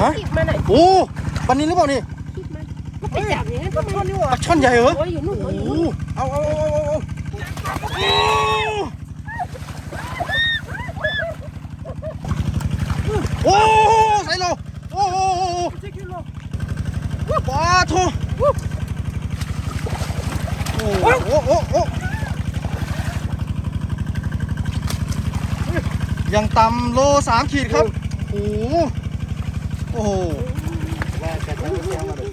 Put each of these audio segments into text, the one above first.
ฮะคิดมาไหนโอ้ปันนี้หรือเปล่านี่คิดมาก็ไปจับอย่างนั้นปลาช่อนนี่หว่าปลาช่อนใหญ่เหรอโอ้ยอยู่นู่นโอ้โอ้ยอโหยู่นู่นเอาเอาเอาเอาเอาโอ้ใส่โลโอ้โหสิกิโลปลาทูโอ้โหโอ้โหโอ้ยังต่ำโลสามขีดครับโอ้โห โอ้โหแม่จะเสียงมาเลย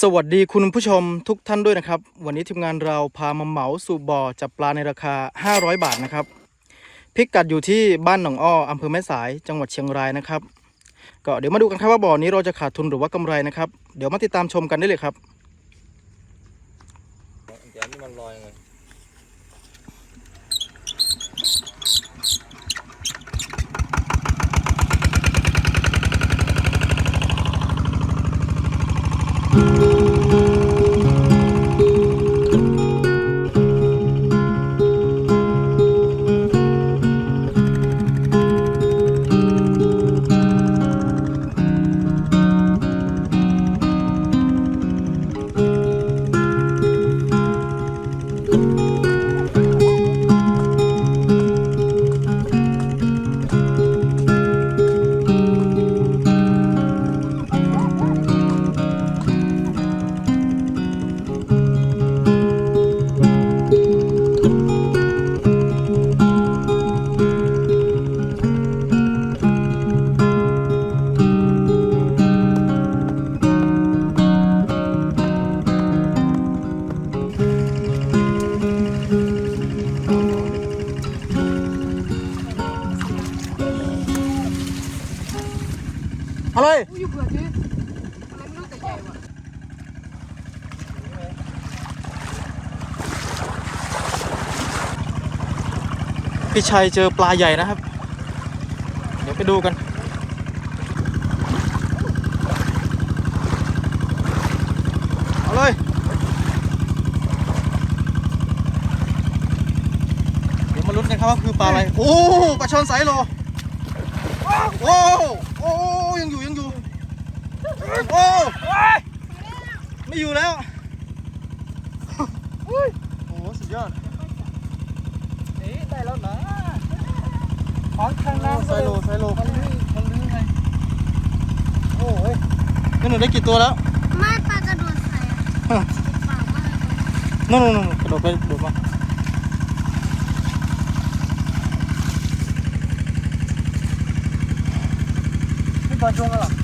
สวัสดีคุณผู้ชมทุกท่านด้วยนะครับ วันนี้ทีมงานเราพามาเหมาสู่บ่อจับปลาในราคา 500 บาทนะครับพิกัดอยู่ที่บ้านหนองอ้ออำเภอแม่สายจังหวัดเชียงรายนะครับ ก็เดี๋ยวมาดูกันครับว่าบ่อนี้เราจะขาดทุนหรือว่ากำไรนะครับ เดี๋ยวมาติดตามชมกันได้เลยครับ อะไรอยู่เผื่อที่อะไรไม่รู้แต่ใหญ่ว่ะพี่ชัยเจอปลาใหญ่นะครับ เดี๋ยวไปดูกันเอาเลยเดี๋ยวมาลุ้นกันครับว่าคือปลาอะไร โอ้ปลาช่อนไซส์โลโอ้โอ้ยังอยู่ยังอยู่ โอ้ไม่อยู่แล้วโอ้สุดยอดนี่ได้แล้วนะของทางน้ำไซโลไซโลมันลื้อมันลื้อไงโอ้ยนี่หนูได้กี่ตัวแล้วไม่ปลากระโดดใส่อะเปล่ามากเลยนู่นนู่นนู่นกระโดดไปโดดมานี่ปลาช่อนอะไรมา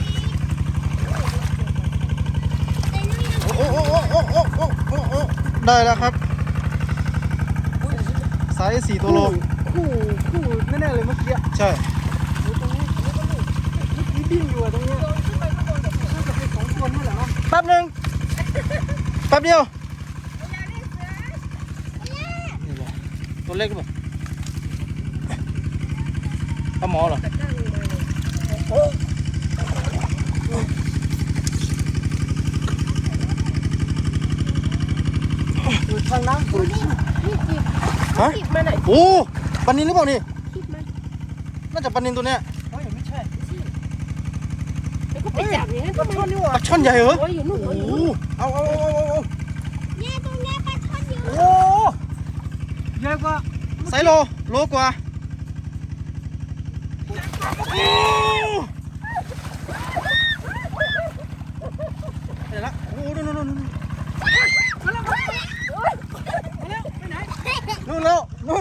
ได้แล้วครับไซส์สี่ตัวลลคู่คู่แน่ๆเลยเมื่อกี้ใช่ตรงนี้ตรงอยู่ตรงนี้ขึ้ปับสองคนนี่แหละเนาะแป๊บนึงแป๊บเดียวตัวเล็กป่ะปลาหมอเหรอ ทางน้ำฝนนี่จิบฮะจิบมาไหนโอ้ปลานินหรือเปล่านี่คิดมาน่าจะปลานินตัวเนี้ยเฮ้ยไม่ใช่แล้วก็ไปจับอย่างนั้นปลาช่อนนี่หปว่าลาช่อนใหญ่เหรอโอ้ยอยู่นู่นโอ้โอ้ยอยู่โหนู่นเอาเอาเอาเอาเอาเนี่ยตรงเนี้ยปลาช่อนเยอะโอ้ใหญ่กว่าไซส์โลโลกว่า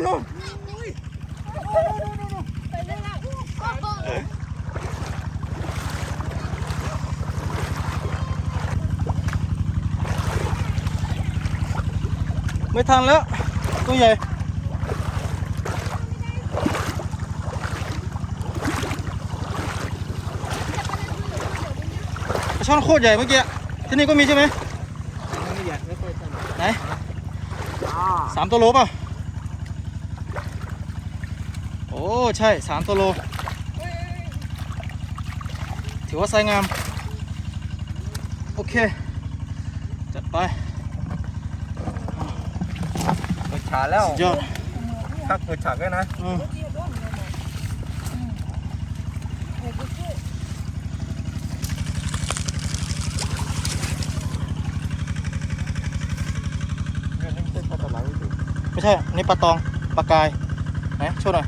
นนไม่ทันแล้ว ตัวใหญ่ช่อนโคตรใหญ่เมื่อกี้ที่นี่ก็มีใช่ไหมไหนสามตัวโลป่ะ ใช่สามตัวโล ถือว่าไซส์งาม โอเค จัดไปเปิดฉากแล้วสุดยอดถ้าเปิดฉากแล้วนะอืมไม่ใช่นี่ปลาตองปลากายไหนโชว์หน่อย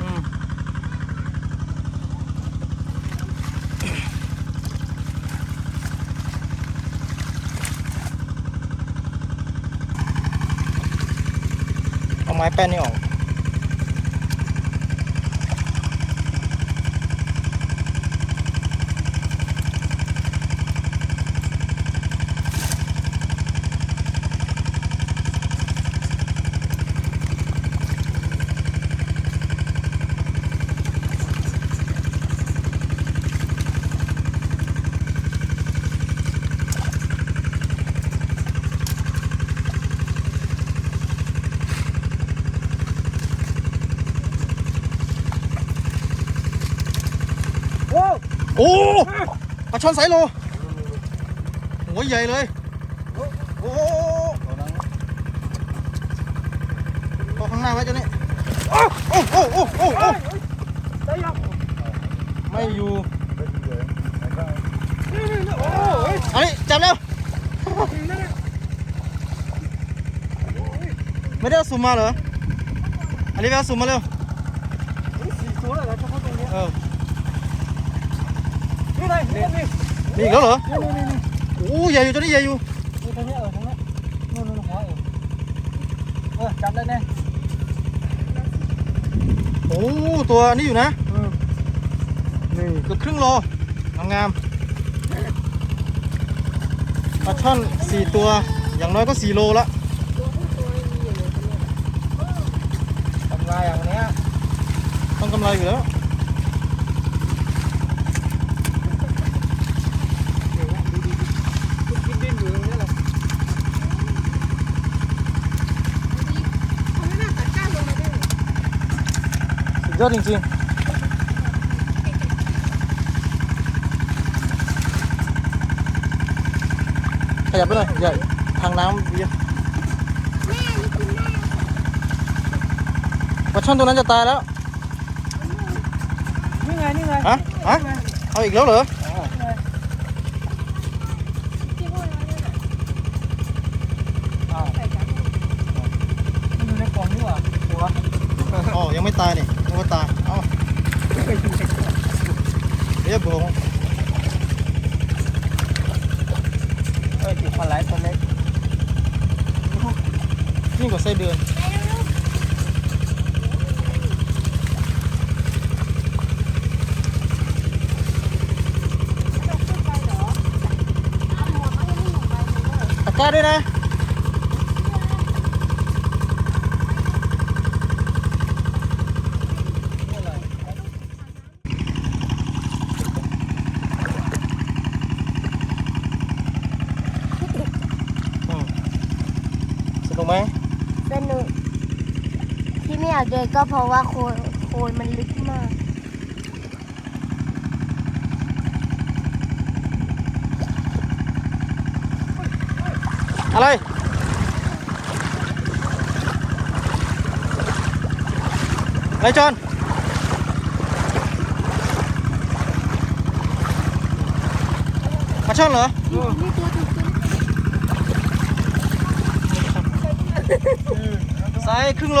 อืมเอา ไม้แป้นนี่ออก ช่อนไซโลหัวใหญ่เลยโอ้พอข้างหน้าไว้เจ้านี่โอ้โอ้โอ้โอ้โอ้โอ้ไม่อยู่นี่นี่นี่โอ้ยอันนี้จับแล้วไม่ได้เอาซูมมาเหรออันนี้ไปเอาซูมมาเร็วสี่ตัวแล้วเฉพาะตรงนี้เออ นี่ไงนี่นี่มีอีกแล้วเหรอนี่นี่โอ้ใหญ่อยู่ตัวนี้ใหญ่อยู่นี่ตรงนี้เออตรงนี้นู่นนู่นหัวเออเออจับได้แน่โอ้ตัวนี้อยู่นะนี่เกือบครึ่งโลงามๆปลาช่อนสี่ตัวอย่างน้อยก็สี่โลละตัวผู้ตัวมีอย่างไรกันเนี่ยทำลายอย่างเนี้ยต้องกำไรอยู่แล้ว กินดินอยู่ตรงนี้แหละ เขาไม่น่าตัดก้านลงมาได้เลย สุด ยอดจริงๆขยับไปหน่อยอย่าทางน้ำเยอะแม่นี่คือแม่ปลาช่อนตัวนั้นจะตายแล้ว นี่ไง นี่ไง ฮะ ฮะ เอาอีกแล้วเหรอ อ๋อนี่ไง ที่ห้อยไว้นั่นน่ะ อ้าว ใส่กัน มันอยู่ในกล่องนี่หว่าหัว อ๋อ ยังไม่ตายนี่ยังไม่ตาย เอาเรียบร้อย เออติดปลาไหลตัวเล็ก ยิ่งกว่าไส้เดือน ตะกร้าด้วยนะ อืมสนุกไหม สนุกที่ไม่อยากเดินก็เพราะว่าโคลนโคลนมันลึกมาก อะไร อะไรจอนปลาช่อนเหรอ นี่ตัวถูกซื้อไซส์ครึ่งโล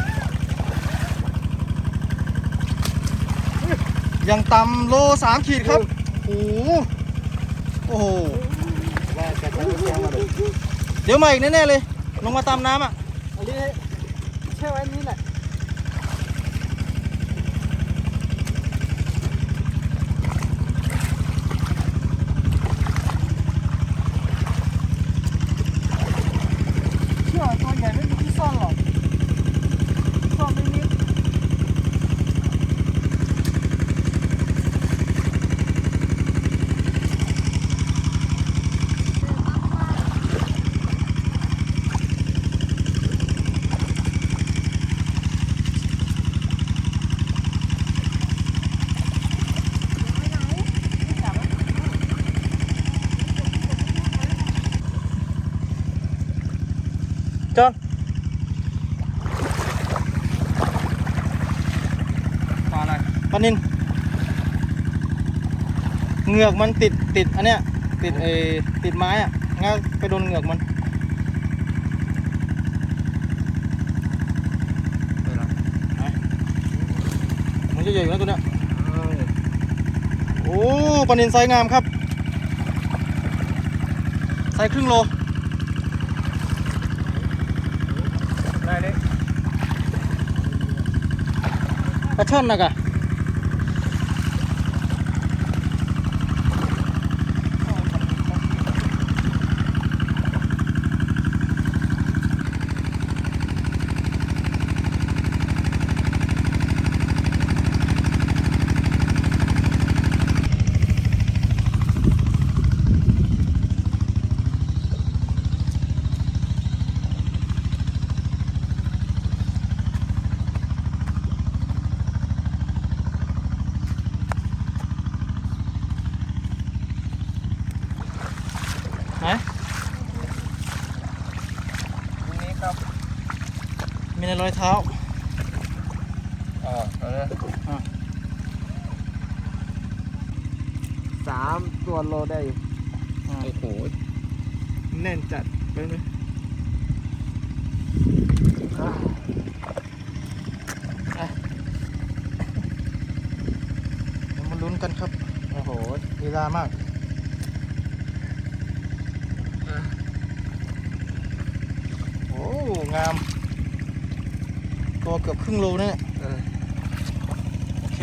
ยังต่ำโลสามขีดครับโอ้โหโอ้โหเลยเดี๋ยวมาอีกแน่ๆเลย ลงมาตามน้ำอะอันนี้แช่ไว้นี่แหละเชื่อตัวใหญ่ไม่มีที่ซ่อนหรอกซ่อนไม่มิด จอนปลาอะไรปานินเหงือกมันติดติดอันเนี้ยติดเออติดไม้อะงั้นไปโดนเหงือกมันมันจะใหญ่อยู่นะตัวเนี้ยโอ้ปลานินไซส์งามครับไซส์ครึ่งโล ได้เลย ปลาช่อนนะกะ ไหนตรงนี้ครับมีในรอยเท้าอ๋อเอาเลยอะสามตัวโลได้อยู่อ่าโอ้โหแน่นจัดไปเลยเดี๋ยวมาลุ้นกันครับ โอ้โหลีลามาก โอ้ งาม ตัวเกือบครึ่งโลเนี่ยเออโอเค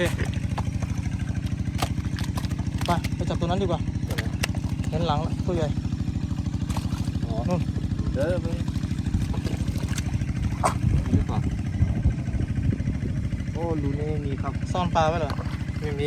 ไปไปจับตัวนั้นดีกว่าเห็นหลังแล้วตัวใหญ่อ๋อนู่นเด้อไปโอ้รูนี่มีครับ ซ่อนปลาไว้เหรอไม่มี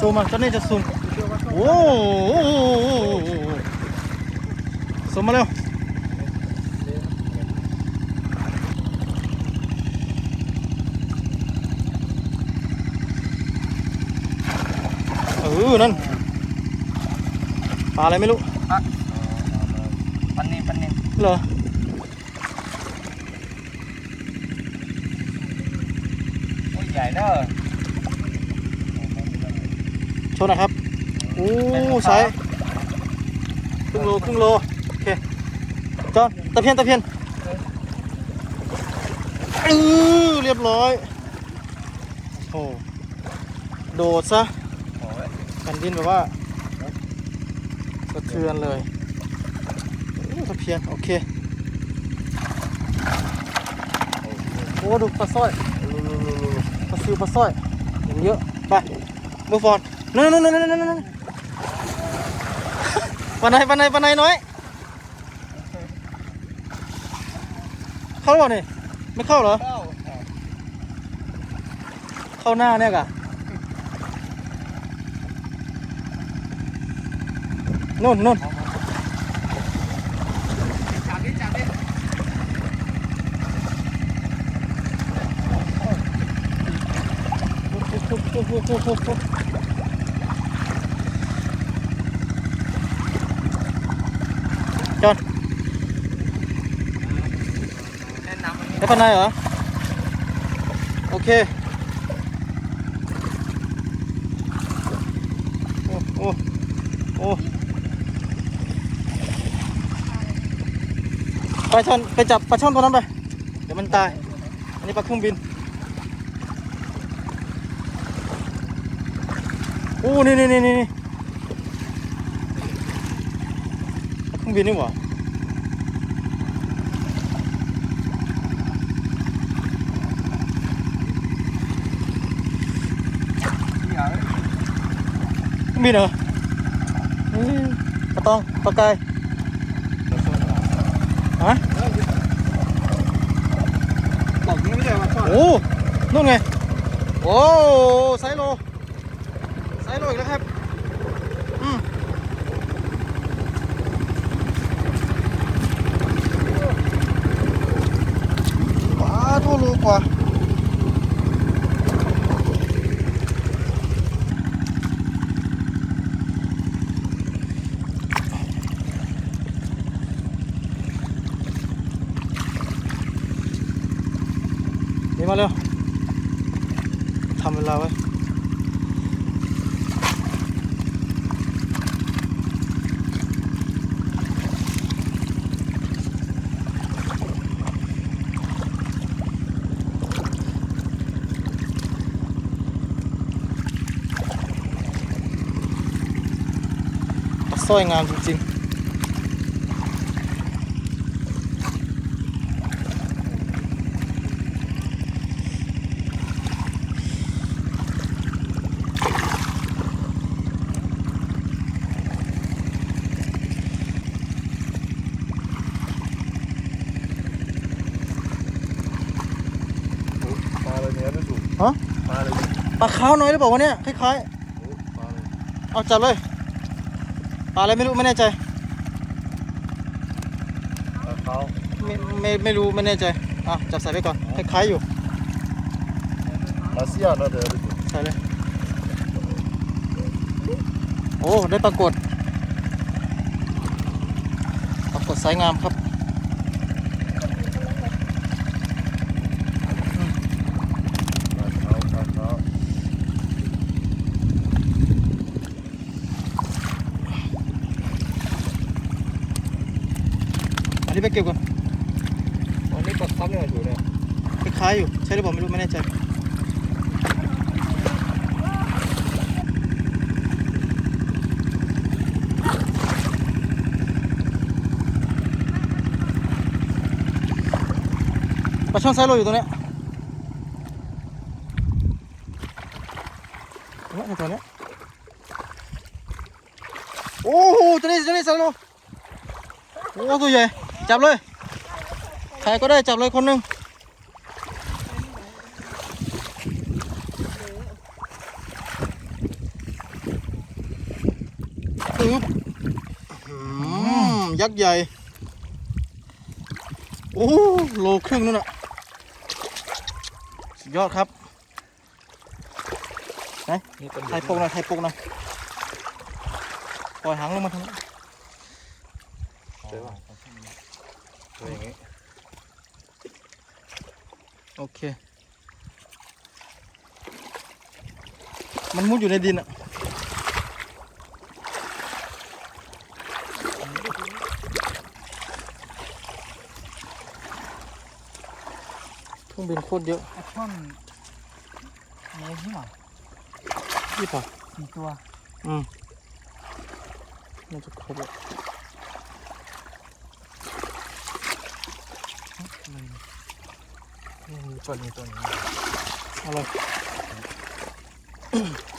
ซูมอะเจ้านี่จะซูมโอ้โหซูมมาเร็วเออนั่นปลาอะไรไม่รู้ปันนี่ปันนี่เหรอโอ้ยใหญ่เนอะโชว์หนะครับโอ้ไซส์ครึ่งโลครึ่งโลโอเคจอนตะเพียนตะเพียนอือเรียบร้อยโอ้โหโดดซะโอ้ยแผ่นดินแบบว่าสะเทือนเลยโอ้ตะเพียนโอเคโอ้ดูปลาสร้อยปลาซิวปลาสร้อยอย่างเยอะไปมือฟอน นั่นนั่นนั่นนั่นนั่นไหนปลาไหนปลาไหนน้อย เข้าหรือเปล่านี่ไม่เข้าเหรอ เข้าหน้าเนี่ยกะนู่นนู่นจับดิจับดิจอนแนะนำอันนี้ข้าในเหรอ โอเค โอ้โอ้โอ้ไปช่อนไปจับปลาช่อนตัวนั้นไป เดี๋ยวมันตาย อันนี้ปลาเครื่องบิน โอ้ นี่นี่นี่นี่ปลาเครื่องบินนี่หว่า มีเหรออืมปลาต องปลากายฮะบอกนี้ไม่ใช่ว่าซ่อนโอ้นู่นไงโอ้ไซโลไซโลอีกแล้วครับ อืมว้าทั่วโลกว่า นี่มาเร็วทำเวลาไว้สร้อยงามจริงๆ ปลาอะไรเนี่ยนั่นดูฮะปลาอะไรเนี่ยปลาขาวน้อยหรือเปล่าวะเนี่ยคล้ายโอ้ปลาอะไรๆเอาจับเลยปลาอะไรไม่รู้ไม่แน่ใจปลาขาวไม่ไม่ไม่รู้ไม่แน่ใจอะจับใส่ไปก่อนคล้ายๆอยู่ปลาเสียนะเดี๋ยวดูใส่เลยโอ้ได้ปรากฏปรากฏสายงามครับ ปลาขาวปลาขาว อันนี้ไปเก็บก่อนอันนี้ปลาคับเนี่ยอยู่เนี่ยคล้ายๆอยู่ ใช่หรือเปล่าไม่รู้ไม่แน่ใจปลาช่อนไซโลอยู่ตรงเนี้ยเนี่ยในตัวเนี้ยโอ้โหตัวนี้ตัวนี้ไซโลโอ้ตัวใหญ่ จับเลย ใครก็ได้จับเลยคนหนึ่งอึ๊บอืมยักษ์ใหญ่ โอ้โลครึ่งนู่นน่ะสุดยอดครับไหนไทยโปกน่อยไทยโปกน่อยปล่อยหางลงมาทางนี้ ใช่ป่ะตัวอย่างงี้ โอเค มันมุดอยู่ในดินอะเครื่องบินโคตรเยอะปลาช่อนนี่ที่ไหนพี่ป่ะสี่ตัว อืมน่าจะครบแล้ว นี่มี